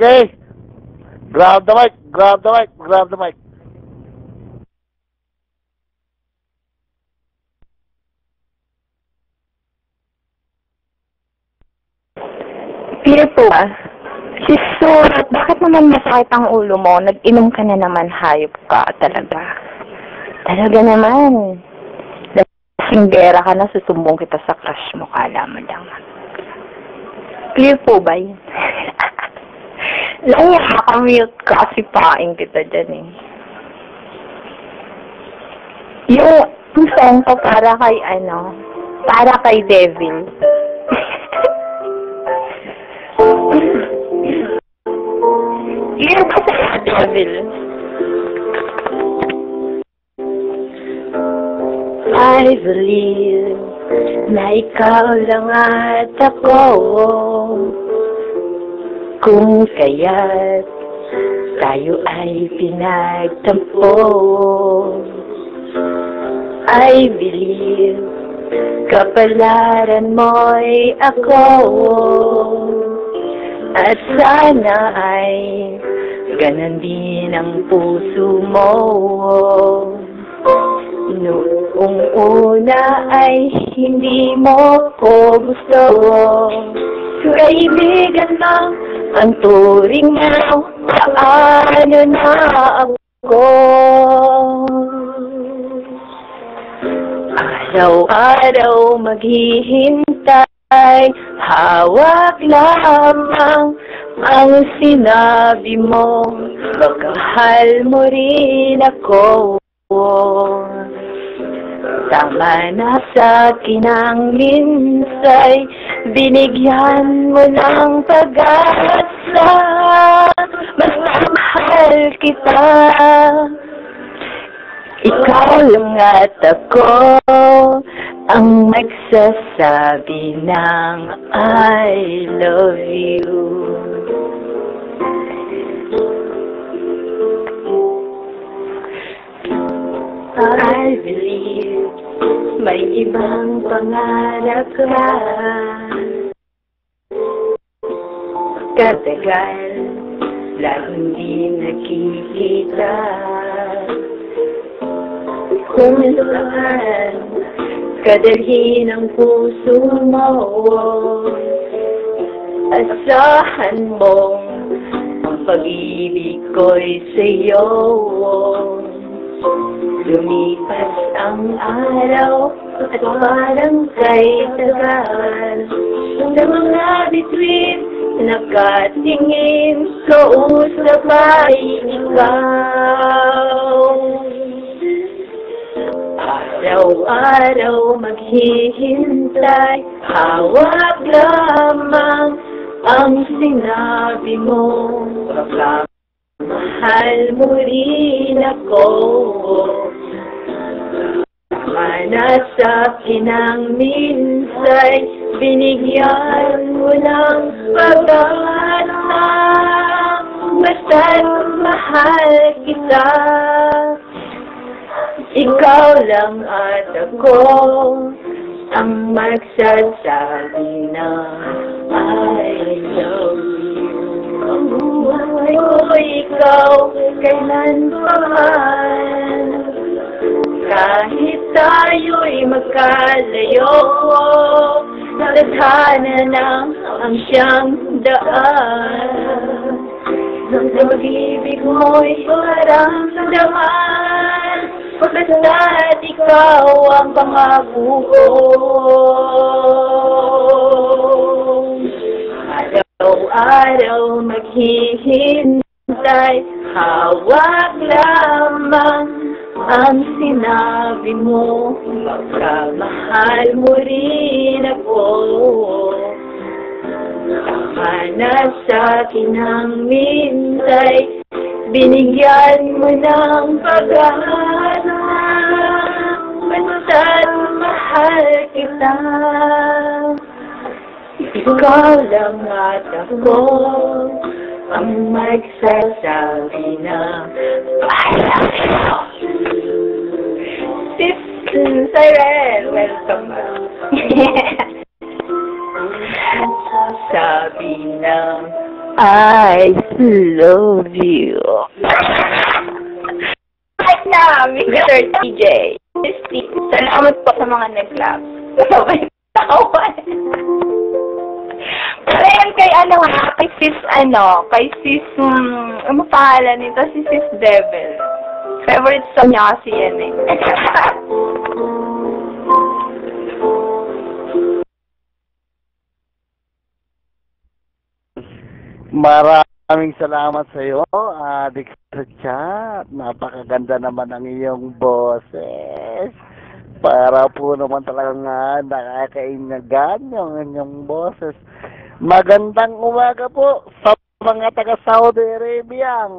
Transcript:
Okay? Grab the mic, grab the mic, grab the mic. Peter po ah. Si Surat, bakit naman masakit ang ulo mo? Nag-inom ka na naman, hayop ka talaga. Talaga naman. Singgera ka na, susumbong kita sa crush mo, kala mo lang. Clear po ba yun? Lang, nakamute ka kasi paing kita dyan eh. Yung, yung song ko para kay ano, para kay Devil. Yun ba sa Devil? I believe na ikaw lang at ako Kung kaya't tayo ay pinagtampo. I believe kapalaran mo'y ako. At sana ay ganon din ang puso mo. Noong una ay hindi mo ko gusto. Kaibigan lang ang turing mo Paano na ako Araw-araw maghihintay Hawak lamang ang sinabi mo. Magkahal mo rin ako Tama na sa akin ang minsay Binigyan mo ng pag-asa Mas mahal kita. Ikaw lang at ako Ang magsasabi ng I love you. I believe may ibang pangarap ka. Katagal, lagong di nakikita. Kung saan, kadalhin ang puso mo. Asahan mong ang pag-ibig ko'y sa'yo Lumipas ang araw at parang kay tagal Sa mga bituin, nakatingin Kausap ay ikaw Araw-araw maghihintay Hawak lamang ang sinabi mo Mahal mo rin ako Mana sa akin minsay Binigyan mo ng pag-asa. Basta't mahal kita. Ikaw lang at ako Ang magsasabi na I love you Ang buhay ko ikaw Kailan pa man tayo'y magkalayo Tadhana lang ang siyang daan. Nang pag-ibig mo'y maramdaman Basta't ikaw ang pangako. Ko Araw-araw maghihintay Hawak lamang ang sinabi mo Baka mahal mo rin ako. Tama na sa akin ang mintay Binigyan mo ng pag-asa Basta't mahal kita. Ikaw lang at ako Ang magsasabi na I love you Siren, welcome Sabi ng I love you. Ay na, Mr. TJ. Salamat po sa mga nag-clap. Sabay. Pero yan kay ano ha, kay sis ano, kay sis, hmm, ano pangalan nito? Si sis Devil. Favorite song niya kasi yan eh. Maraming salamat sa iyo, Adik sa chat. Napakaganda naman ang iyong boses. Para po naman talagang uh, nakakainagan yung inyong boses. Magandang umaga po sa mga taga Saudi Arabia.